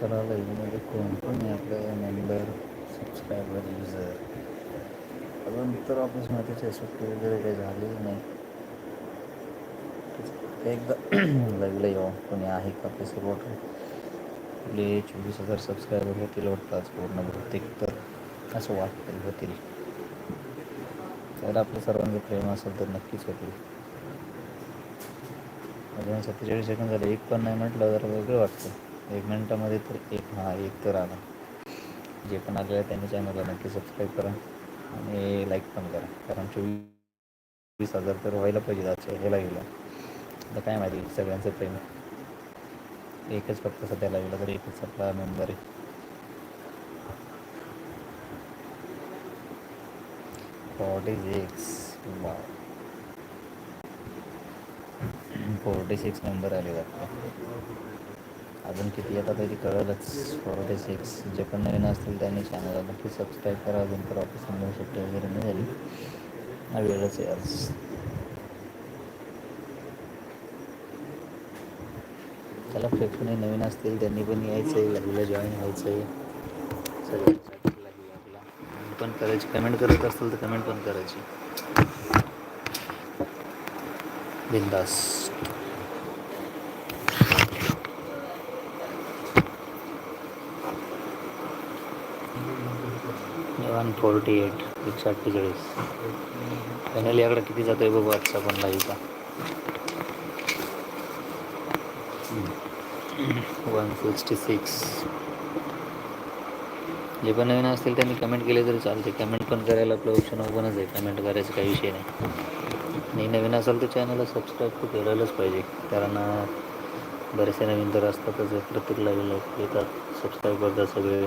चला लाईव्हमध्ये कोण कोण आहे आपलं मेंबर सबस्क्रायबर युजर अजून तर ऑफिसमध्ये आहे सुट्टी वगैरे काही झाली नाही. एकदा लाईव्हला येऊ हो, कोणी आहे का आपले सपोर्टर आपले चोवीस हजार सबस्क्रायबर होतील वाटतं आज पूर्ण बहुतेक तर असं वाटतं होतील. तर आपलं सर्वांचं प्रेम असेल तर नक्कीच होतील. अजून सत्तेचाळीस सेकंद झाले एक पण नाही म्हटलं जरा वेगळं वाटतं एक मिनटामध्ये तर एक हा एक तर आला. जे पण आलेलं आहे त्यांनी चॅनलला नक्की सबस्क्राईब करा आणि लाईक पण करा. कारण चोवीस हजार तर व्हायला पाहिजे आजच्या ह्याला गेलं. आता काय माहिती सगळ्यांचं प्रेम एकच फक्त सध्या लागलं तर एकच आपला मेंबर आहे. Forty six forty six number आले आपले अजून किती येतात तरी कळलंच. फोर्टी सिक्स जे पण नवीन असतील त्यांनी चॅनलला नक्की सबस्क्राईब करा. अजून तर ऑफिस मिळू सुट्टी वगैरे नाही झाली. हा वेळच आहे त्याला कोणी नवीन असतील त्यांनी पण यायचं आहे जॉईन व्हायचं आहे आपला. पण करायची. कमेंट करत असतील तर कमेंट पण करायची. बिंदास वन फोर्टी एट एकशे अठ्ठेचाळीस. फायनली याकडे किती जातो आहे बघू आजचा पण लाईचा वन सिक्स्टी सिक्स जे पण नवीन असतील त्यांनी कमेंट केले तरी चालते कमेंट पण करायला आपलं ऑप्शन ओपनच आहे. कमेंट करायचं काही विषय नाही. आणि नवीन असाल तर चॅनलला सबस्क्राईब तर करायलाच पाहिजे. कारण बरेचसे नवीन तर असतातच. प्रत्येक लाईव्हला येतात. सबस्क्राईब करतात सगळे.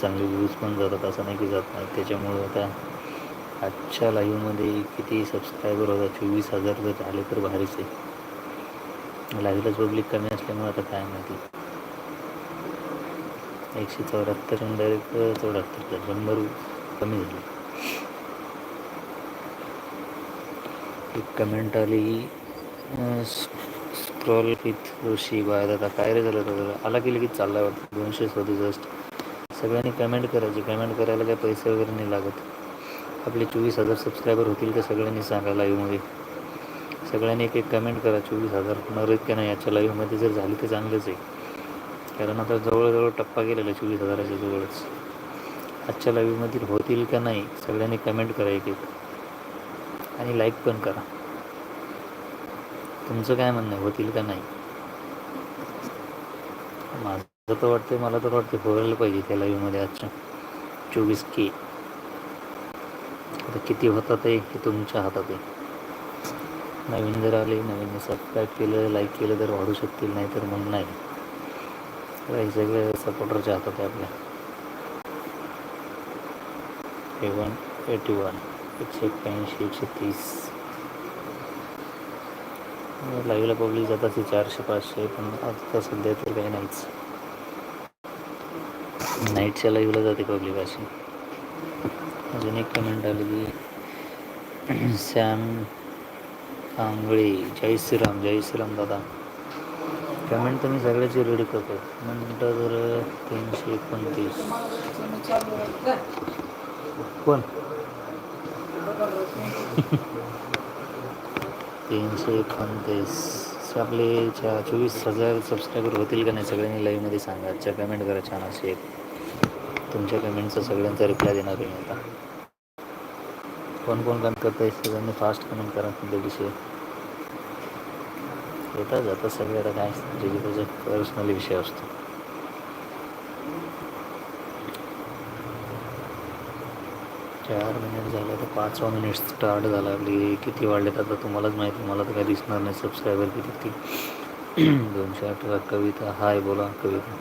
चांगले व्ह्यूज पण जातात असं नाही की जात नाही. त्याच्यामुळं आता आजच्या लाईव्हमध्ये किती सबस्क्रायबर होता चोवीस हजार जर झाले तर भारीच. आहे लाईव्हलाच पब्लिक कमी असल्यामुळे आता काय माहिती. एकशे चौऱ्याहत्तर डायरेक्ट चौऱ्याहत्तर शंभर कमी झाली. एक कमेंट आली स्क्रॉल विथ ऋषी बाय दादा काय रे झालं दादा? आला की लगेच चालला वाटतं. दोनशे सदुसष्ट. सगळ्यांनी कमेंट करायची कमेंट करायला काही पैसे वगैरे नाही लागत. आपले चोवीस हजार सबस्क्रायबर होतील तर सगळ्यांनी सांगा लाईव्हमध्ये सगळ्यांनी एक एक कमेंट करा. चोवीस हजार होणार आहेत का नाही याच्या लाईव्हमध्ये जर झाली तर चांगलंच आहे. कारण आता जवळजवळ टप्पा गेलेला आहे चोवीस हजाराच्या जवळच. आजच्या लाईव्हमधील होतील का नाही सगळ्यांनी कमेंट करा एक एक. आणि लाईक पण करा. तुमचं काय म्हणणं आहे? होतील का नाही? माझं तर वाटते मला तर वाटते फोरायला पाहिजे त्या लाईव्हमध्ये आजच्या. चोवीस के. आता किती होतात आहे हे तुमच्या हातात आहे. नवीन जर आले नवीन सबस्क्राईब केलं लाईक केलं तर वाढू शकतील नाही तर मग नाही. हे सगळे सपोर्टरच्या हातात आहे आपल्या. ए वन एटी वन एकशे एक्क्याऐंशी एकशे तीस. लाईव्हला पब्लिक जातात चारशे पाचशे पण आता सध्या तर काही नाहीच. नाईटच्या लाईव्हला जाते पब्लिक अशी अजून एक कमेंट आली की सॅम कांगळे जय श्रीराम जय श्रीराम दादा. कमेंट तर मी सगळ्याची रेडी करतो. मिनटं तर तीनशे एकोणतीस. कोण? तीनशे एकोणतीस. आपले चोवीस हजार सबस्क्रायबर होतील का नाही सगळ्यांनी लाईव्हमध्ये सांगा. आजच्या कमेंट करा छान असे. तुमच्या कमेंटचा सगळ्यांचा रिप्लाय देणार आहे आता. कोण कोण कमेंट करत आहे सगळ्यांनी फास्ट कमेंट करा तुमच्या विषय. येतात जातात सगळे आता काय जे त्याचा पर्सनली विषय असतो. चार मिनिट झाले तर पाचवा मिनिट स्टार्ट झाला. आपली किती वाढलेत आता तुम्हालाच माहिती मला तर काय दिसणार नाही. सबस्क्रायबर किती ती दोनशे अठरा कविता. हाय बोला कविता.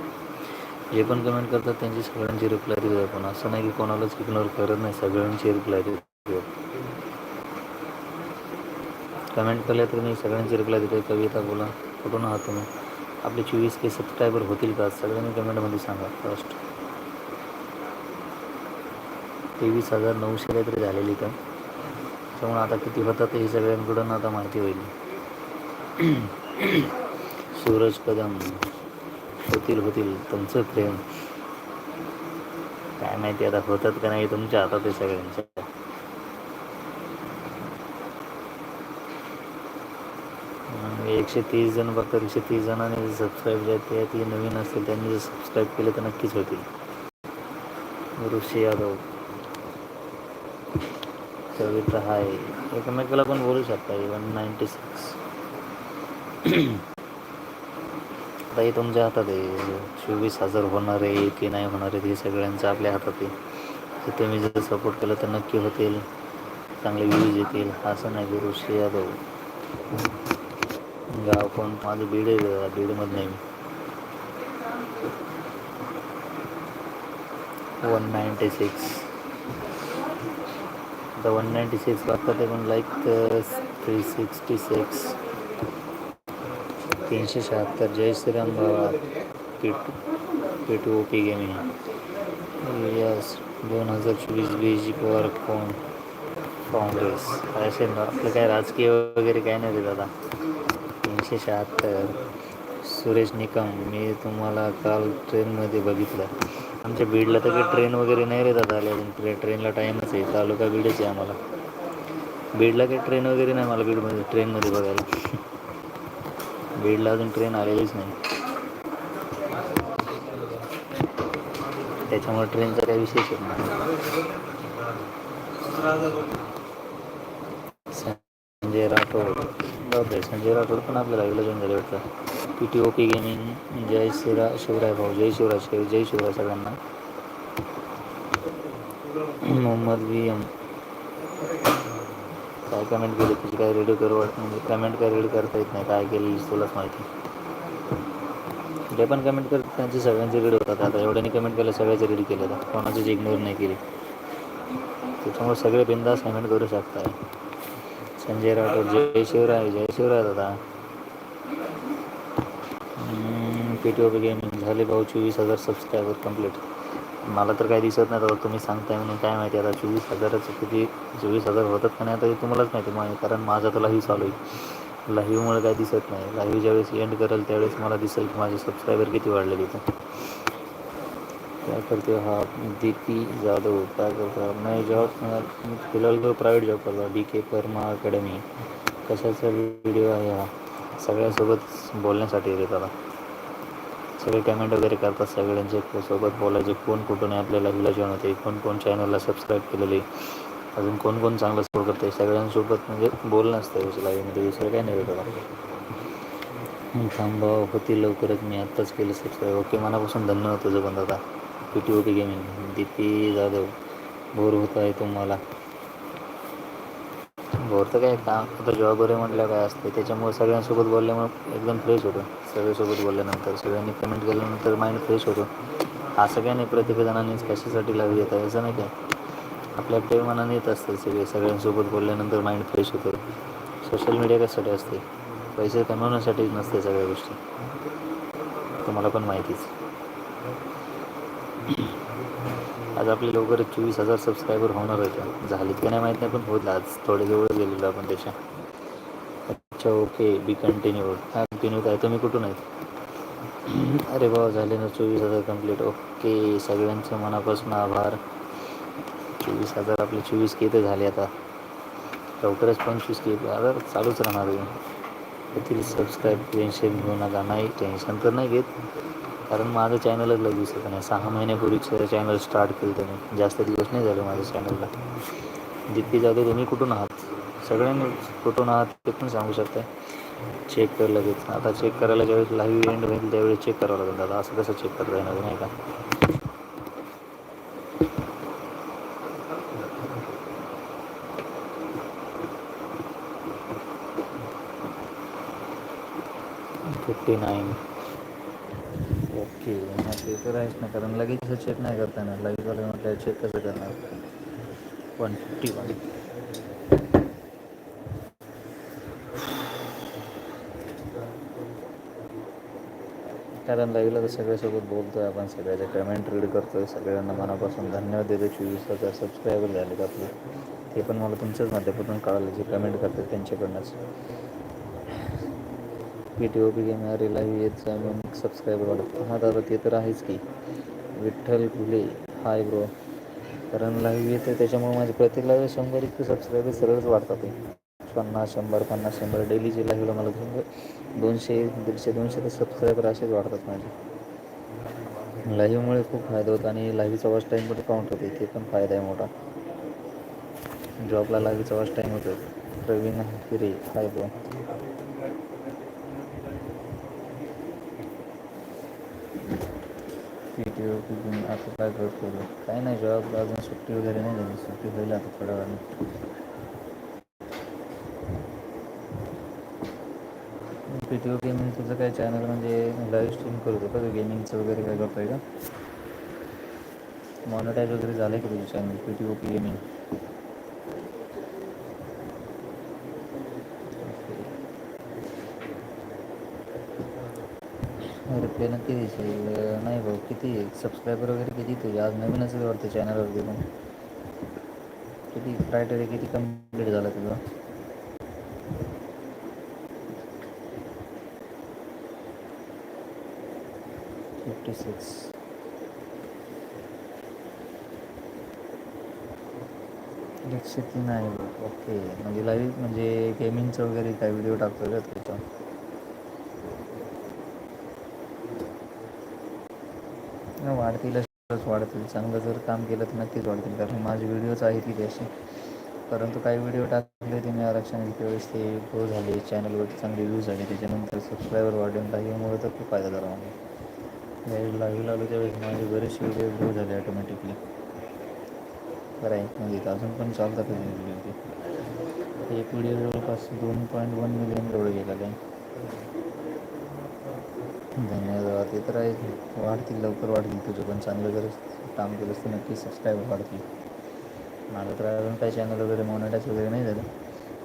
जे पण कमेंट करतात त्यांची सगळ्यांची रिप्लाय देऊ आपण. असं नाही की कोणालाच इग्नोर करत नाही सगळ्यांची रिप्लाय देऊ कमेंट केल्या तर मी सगळ्यांची रिप्लाय देतो कविता बोला कुठून आहात तुम्ही? आपले चोवीस के सबस्क्रायबर होतील का? सगळ्यांनी कमेंटमध्ये सांगा फर्स्ट तेवीस हजार नऊशे काहीतरी झालेली का? त्यामुळे आता किती होतात हे सगळ्यांकडून आता माहिती होईल. सूरज कदम. होतील होतील. तुमचं प्रेम. काय माहिती आता होतात का नाही तुमच्या हातात आहे सगळ्यांच्या एकशे तीस जण फक्त एकशे तीस जणांनी सबस्क्राईब जे आहेत ते ती नवीन असतील त्यांनी जर सबस्क्राईब केलं तर नक्कीच होतील. ऋषी यादव. कविता हाय. एकमेकाला पण बोलू शकता वन नाईंटी सिक्स आता हे तुमच्या हातात आहे चोवीस हजार होणार आहे की नाही होणार आहे हे सगळ्यांचं आपल्या हातात आहे. तर तुम्ही जर सपोर्ट केलं तर नक्की होतील. चांगले व्ह्यूज येतील. असं नाही की ऋषी यादव गाव पण माझं बीड आहे बीडमध्ये नाही वन नाईंटी सिक्स आता वन नाईंटी सिक्स वाजता ते पण लाईक थ्री सिक्स्टी सिक्स तीनशे शहात्तर जय श्रीराम बाबा. पेटू पेटू ओ पी गेमिंग यस दोन हजार चोवीस बी जी पवार कोण काँग्रेस असे आपलं काय राजकीय वगैरे काय नाही रे दादा. तीनशे शहात्तर. सुरेश निकम मी तुम्हाला काल ट्रेनमध्ये बघितलं. आमच्या बीडला तर काही ट्रेन वगैरे नाही रे दादा आले अजून. ट्रे ट्रेनला टाईमच आहे. तालुका बीडच आहे आम्हाला. बीडला काही ट्रेन वगैरे नाही मला बीडमध्ये ट्रेनमध्ये बघायला. बीडला अजून ट्रेन आलेलीच नाही. त्याच्यामुळे ट्रेनचा काही विशेष येत नाही. संजय राठोड. बापरे संजय राठोड पण आपल्याला लागलं जाऊन झाले वाटतं. P T O P gaming जय शिवरा शिवराय भाऊ जय शिवराय शिव जय शिवराय सगळ्यांना. मोहम्मद वी एम काय कमेंट केली? तुझी काय रेडी करू वाटत म्हणजे कमेंट काय रेडी करता येत नाही? काय केली तुलाच माहिती. जे पण कमेंट करतात त्यांचे सगळ्यांचे रेडी होतात. आता एवढ्याने कमेंट केलं सगळ्याचे रेडी केलं तर कोणाचीच इग्नोर नाही केली. त्याच्यामुळे सगळे बिंदास कमेंट करू शकताय. संजय राठोड जय शिवराय जय शिवराय दादा. पी टी ओ गेमिंग झाले भाऊ चोवीस हजार सबस्क्रायबर कंप्लीट मला तर काही दिसत नाही दादा तुम्ही सांगताय म्हणून काय माहिती आता चोवीस हजाराचं किती चोवीस हजार होतात का नाही आता हे तुम्हालाच माहिती माहिती कारण माझा तर लाईव्ह चालू आहे. लाईव्हमुळे काय दिसत नाही. लाईव्ह ज्यावेळेस एंड करेल त्यावेळेस मला दिसेल की माझे सबस्क्रायबर किती वाढलेले तर क्या करते हो? आप दीपी जाधव क्या करता? हो? मैं जॉब मी फिलहाल तो प्रायव्हेट जॉब करतो डी के परमा अकॅडमी कशाचा व्हिडिओ आहे हा? सगळ्यासोबत बोलण्यासाठी येत आता सगळे कमेंट वगैरे करतात सगळ्यांचे. सोबत बोलायचे कोण कुठून आहे आपल्याला व्हिला जॉईन होते कोण कोण चॅनलला सबस्क्राईब केलेली अजून कोण कोण चांगलं सपोर्ट करते सगळ्यांसोबत म्हणजे बोलणं असतं लाईव्हमध्ये दुसरं काय नाही भेटत थांबा होती लवकरच मी आत्ताच केलं सबस्क्राईब ओके मनापासून धन्यवाद तुझं पण दादा. P T O P gaming DP Jadhav bore होत आहे तुम्हाला. बोर काय काम? आता जॉब वगैरे म्हटलं काय असते त्याच्यामुळे सगळ्यांसोबत बोलल्यामुळे एकदम फ्रेश होतो. सगळ्यासोबत बोलल्यानंतर सगळ्यांनी पेमेंट केल्यानंतर माइंड फ्रेश होतो. असं काय नाही प्रत्येक जणांनीच कशासाठी लावली येत आहे? असं नाही काय? आपल्या आपल्या येत असते सगळे. सगळ्यांसोबत बोलल्यानंतर माइंड फ्रेश होतो. सोशल मीडिया कशासाठी असते? पैसे कमवण्यासाठीच नसते सगळ्या गोष्टी. तुम्हाला पण माहितीच. आज आपले लवकरच चोवीस हजार सबस्क्रायबर होणार आहेत. झालीत का नाही माहीत नाही पण होत आज थोडे जवळ गेलेलो आपण त्याच्या अच्छा ओके बी कंटिन्यू कंटिन्यू काय? तुम्ही कुठून आहेत? अरे बाबा झाले ना चोवीस हजार कंप्लीट ओके सगळ्यांचं मनापासून आभार. चोवीस हजार आपले चोवीस किती झाले आता. लवकरच पंचवीस के. आता चालूच राहणार आहे. येथील सबस्क्राईब टेन्शन घेऊ नका. नाही टेन्शन तर नाही घेत. कारण माझं चॅनलच लग दिसत नाही. सहा महिन्यापूर्वीच चॅनल स्टार्ट केलं त्याने. जास्त दिवस नाही झाले माझ्या चॅनलला जितकी जाते तुम्ही कुठून आहात? सगळ्यांनी कुठून आहात ते पण सांगू शकता चेक कर लगेच. आता चेक करायला ज्यावेळेस लाईव्ह इव्हेंट होईल त्यावेळेस चेक करावं लागेल दादा. असं कसं चेक करता येणार नाही का? फिफ्टी नाईन ते तर आहेच कारण लगेच चेक नाही करता येणार लगेच वाले म्हटलं चेक कसं करणार? वन फिफ्टी वन कारण लाईव्हला तर सगळ्यासोबत बोलतो आहे आपण सगळ्याच्या कमेंट रीड करतो आहे सगळ्यांना मनापासून धन्यवाद देतो चोवीस हजार सबस्क्रायबर झालेत आपले ते पण मला तुमच्याच माध्यमातून कळालं जे कमेंट करतात त्यांच्याकडनंच. व्हिडिओ गेमरी लाईव्ह येत सबस्क्रायबर वाढतो हा दादा ते तर आहेच की. विठ्ठल घुले हाय ब्रो कारण लाईव्ह येतं त्याच्यामुळे माझे प्रत्येक शंभर इतके सबस्क्रायबर सरळच वाढतात ते. पन्नास शंभर पन्नास शंभर. डेलीचे लाईव्हला मला दोन दोनशे दीडशे दोनशे तर सबस्क्रायबर असेच वाढतात माझे. लाईव्हमुळे खूप फायदा होतो आणि लाईव्हचा वॉच टाईम पण काउंट होते ते पण फायदा आहे मोठा. जॉबला लाईव्हचा वॉच टाईम होतो Praveen Hire. Hi bro video बघून आता काय करतो काही नाही जॉबला अजून सुट्टी वगैरे नाही झाली. सुट्टी होईल आता थोड्या वेळाने व्हिडिओ गेमिंग तुझं काय चॅनल म्हणजे लाईव्ह स्ट्रीम करतो का? गेमिंगचं वगैरे काय करतोय आहे का? मॉनिटाईज वगैरे झालं आहे का तुझं चॅनल व्हिडिओ गेमिंग आपले नक्की दिसेल नाही भाऊ किती सबस्क्रायबर वगैरे किती तुझे? आज नवीन असेल वाटतं चॅनलवरती पण. किती क्रायटेरिया किती कंप्लीट झाला तुझा? फिफ्टी सिक्स एकशे तीन आहे ओके म्हणजे लाईव्ह म्हणजे गेमिंगचं वगैरे काय व्हिडिओ टाकतो का वाढतील चांगलं जर काम केलं तर नक्कीच वाढतील. कारण माझे व्हिडिओज आहेत की असे. परंतु काही व्हिडिओ टाकले ते मी आरक्षण त्यावेळेस ते ग्रो झाले. चॅनलवरती चांगले व्ह्यूज झाले त्याच्यानंतर सबस्क्रायबर वाढून लाईव्हमुळे तर खूप फायदा झाला मला. लाईव्ह लाईव्ह लागलो त्यावेळेस माझे बरेचसे व्हिडिओ ग्रो झाले ऑटोमॅटिकली बरं आहे. म्हणजे अजून पण चालतात व्हिडिओ ते एक व्हिडिओ जवळपास दोन पॉईंट वन मिलियन एवढं गेलेलं आहे. धन्यवाद. ते तर आहे. वाढतील लवकर वाढतील. तुझं पण चांगलं जर काम केलंस तर नक्की सबस्क्राईब वाढतील. मला तर अजून काही चॅनल वगैरे मॉनिटाईज वगैरे नाही झालं.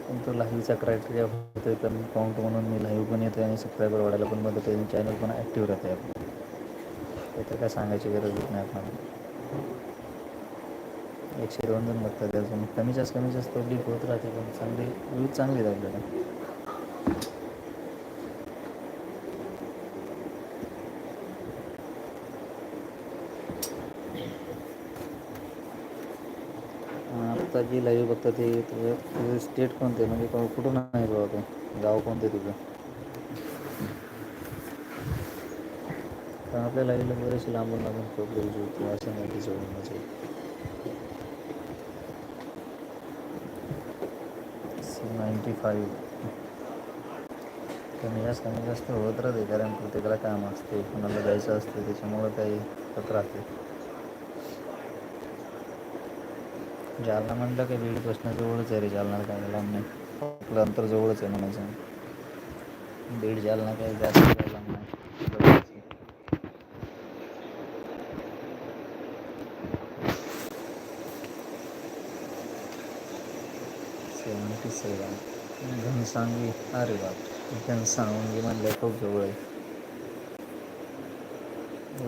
पण तो लाईव्हचा क्रायटेरिया होतो आहे कारण काउंट म्हणून मी लाईव्ह पण येतो आणि सबस्क्रायबर वाढायला पण मदत होते चॅनल पण ॲक्टिव्ह राहते आपलं. ते तर काय सांगायची गरज होत नाही आपल्याला. एकशे दोन जण बघतात. अजून कमी जास्त कमी जास्त लीक होत राहते पण चांगली व्ह्यूज चांगली आहेत आपल्याला. जी लाईव्ह बघता ते तुझं तुझं स्टेट कोणते म्हणजे कुठून नाही बाबा ते? गाव कोणते तुझं? कारण आपल्या लाईव्हला बरेचसे लांबून लांबून प्रॉब्लेम लोक होते असं नाही की म्हणजे नाईंटी फाईव्ह कमी जास्त कमी जास्त होत राहते कारण प्रत्येकाला काम असते कोणाला जायचं असते त्याच्यामुळं काही होत राहते. म्हणजे जालना म्हणलं काय बीड बसणं जवळच आहे रे जालना काय लांब नाही आपलं अंतर जवळच आहे म्हणायचं. बीड जालना काही जास्त काय लांब नाही. सेवन्टी सेवन. घनसांगी अरे बाप. घनसावंगी म्हणलं खूप जवळ आहे.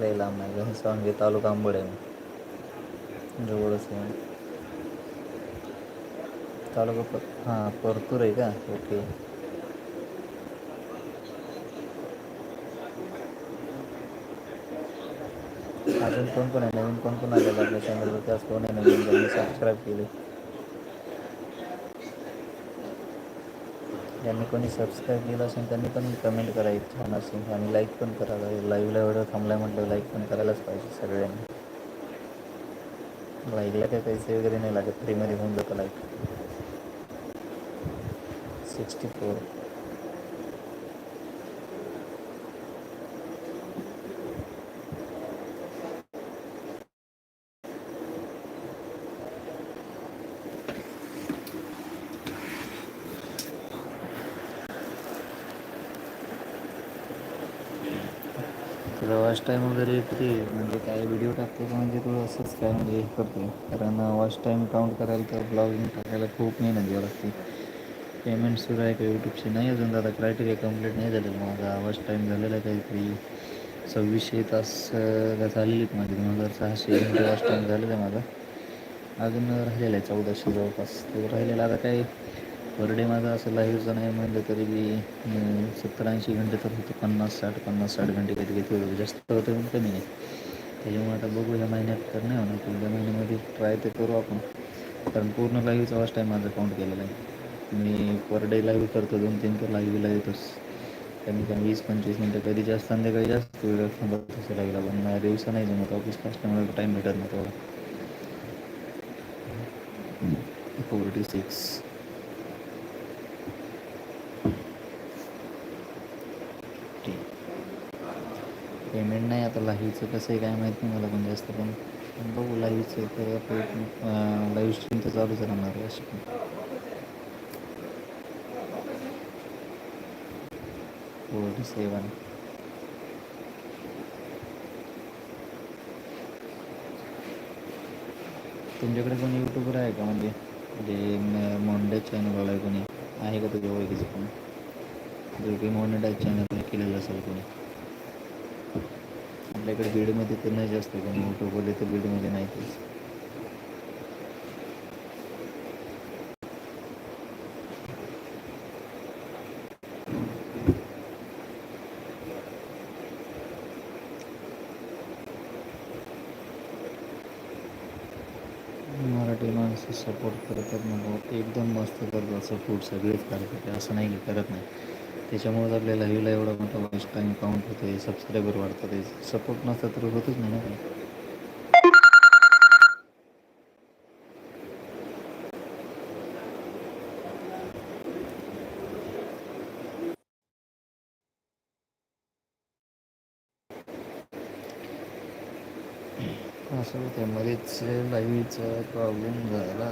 लय लांब नाही. घनसावंगी तालुका आंबड आहे. जवळच आहे. तालुका प हां परतूर आहे का? ओके. अजून कोण कोण आहे? नवीन कोण कोण आलेलं आपल्या चॅनलवरती? आज कोण आहे नवीन? ज्यांनी सबस्क्राईब केले. ज्यांनी कोणी सबस्क्राईब केलं असेल त्यांनी पण कमेंट करायची छान असेल. आणि लाईक पण करायला. लाईव्हला एवढं थांबलाय म्हटलं लाईक पण करायलाच पाहिजे सगळ्यांनी. लाईकला काही पैसे वगैरे नाही लागत. फ्रीमध्ये होऊन जातं लाईक सिक्स्टी फोर. तुला वॉच टाईम वगैरे ते म्हणजे काय व्हिडिओ टाकतो का? म्हणजे तू असंच काय म्हणजे हे करतो कारण वॉच टाईम काउंट करायला तर ब्लॉगिंग टाकायला खूप मेहनत घ्यावं लागते. पेमेंट सुरू आहे का यूट्यूबची नाही अजून दादा क्रायटेरिया कंप्लीट नाही झालेलं माझा आवाज टाईम झालेला आहे काहीतरी सव्वीसशे तास अं, झालेले आहेत माझे दोन हजार सहाशे आवाज टाईम झालेला आहे माझा. अजून राहिलेला आहे चौदाशे जवळपास. तो राहिलेला आता काही पर डे माझा असं लाईव्हचा नाही म्हणलं तरी बी सत्तर ऐंशी घंटे तर होतं. पन्नास साठ पन्नास साठ घंटे कधी कधी होतं. जास्त होतं पण कमी नाही. त्याच्यामुळे आता बघू या महिन्यात तर नाही होणार. पुढल्या महिन्यामध्ये ट्राय तर करू आपण. कारण पूर्ण लाईव्हचा आवाज टाईम माझा काउंट केलेला आहे. मी पर डे लाईव्ह करतो दोन तीन तर लाईव्हला येतोच. कमी कमी वीस पंचवीस मिनटं कधी जास्त संध्याकाळी जास्त वेळ थांबत तसं लागला पण मला दिवसा नाही जमत. ऑफिस असल्यामुळे टाईम भेटत नाही तेवढा. फोर्टी सिक्स पेमेंट नाही आता लाईव्हचं कसं आहे काय माहीत नाही मला पण जास्त पण. बघू लाईव्हचं तर लाईव्ह स्ट्रीम तर चालूच राहणार आहे अशी पण. फोर्टी सेवन तुमच्याकडे कोणी यूट्यूबर आहे का म्हणजे जे मोंडे चॅनल आहे कोणी आहे का तुझ्या ओळखीचं कोणी जो की मोनेटाईज चॅनल केलेलं असेल कोणी आपल्याकडे बीडमध्ये तर नाही जास्त कोणी यूट्यूबमध्ये तर बीडमध्ये नाही तेच सपोर्ट करतात मग एकदम मस्त करतात सपोर्ट सगळेच करतात असं नाही की करत नाही. त्याच्यामुळेच आपल्याला हिला एवढा मोठा वॉच टाईम काउंट होतो आहे सबस्क्रायबर वाढतात सपोर्ट नसता तर होतच नाही ना काही असं त्यामध्येच मध्येच लाईव्हचा प्रॉब्लेम झाला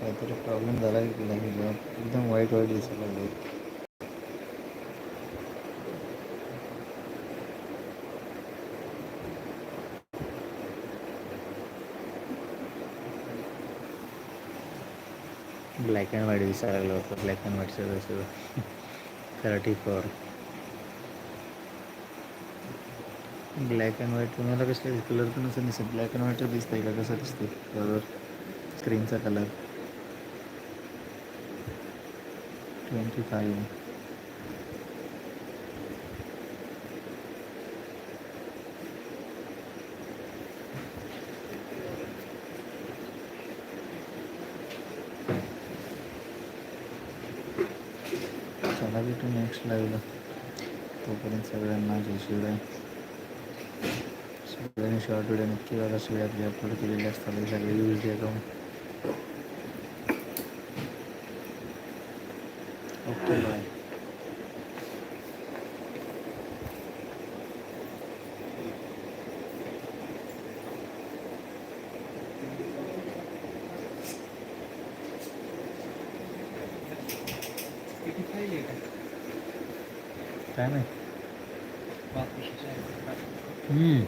काहीतरी प्रॉब्लेम झाला की लाईव्हला एकदम वाईट वाईट दिसायला लागले ब्लॅक अँड व्हाईट दिसायला लागलं होतं. ब्लॅक अँड व्हाईटचं तसं thirty four black and white तुम्हाला कसं कलर पण असं दिसत ब्लॅक अँड व्हाईटच दिसतंय का कसं दिसतंय? कलर स्क्रीनचा कलर ट्वेंटी फाईव्ह चला भेटू नेक्स्ट लाईव्हला तोपर्यंत सगळ्यांना जय शिवराय सगळ्यांनी शॉर्ट व्हिडिओ नक्की बघा. सगळे आपले अपलोड केलेले असतात हे सगळे यूज द्या जाऊन ओके बाय काय नाही हम्म.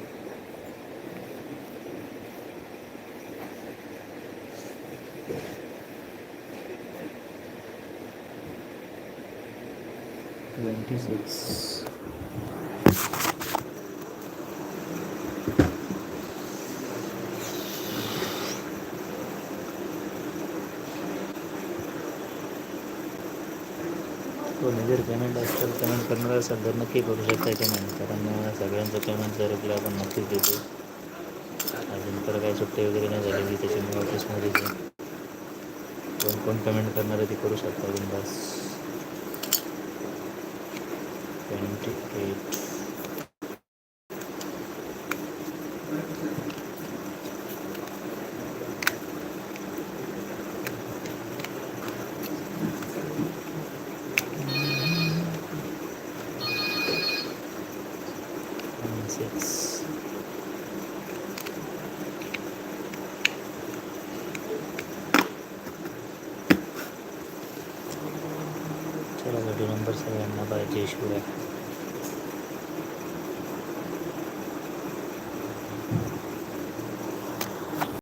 ट्वेंटी सिक्स कोणी जर पेमेंट असेल पेमेंट करणार असेल तर नक्की करू शकता पेमेंट कारण सगळ्यांचं पेमेंट जर रिप्लाय आपण नक्कीच देतो. अजून तर काही सुट्टी वगैरे नाही झालेली त्याच्यामुळे ऑफिसमध्ये कोण कोण पेमेंट करणार आहे ते करू शकता बिंदास ट्वेंटी एट सिक्स चला भेटू नंबर सगळ्यांना बाय जय शिवराय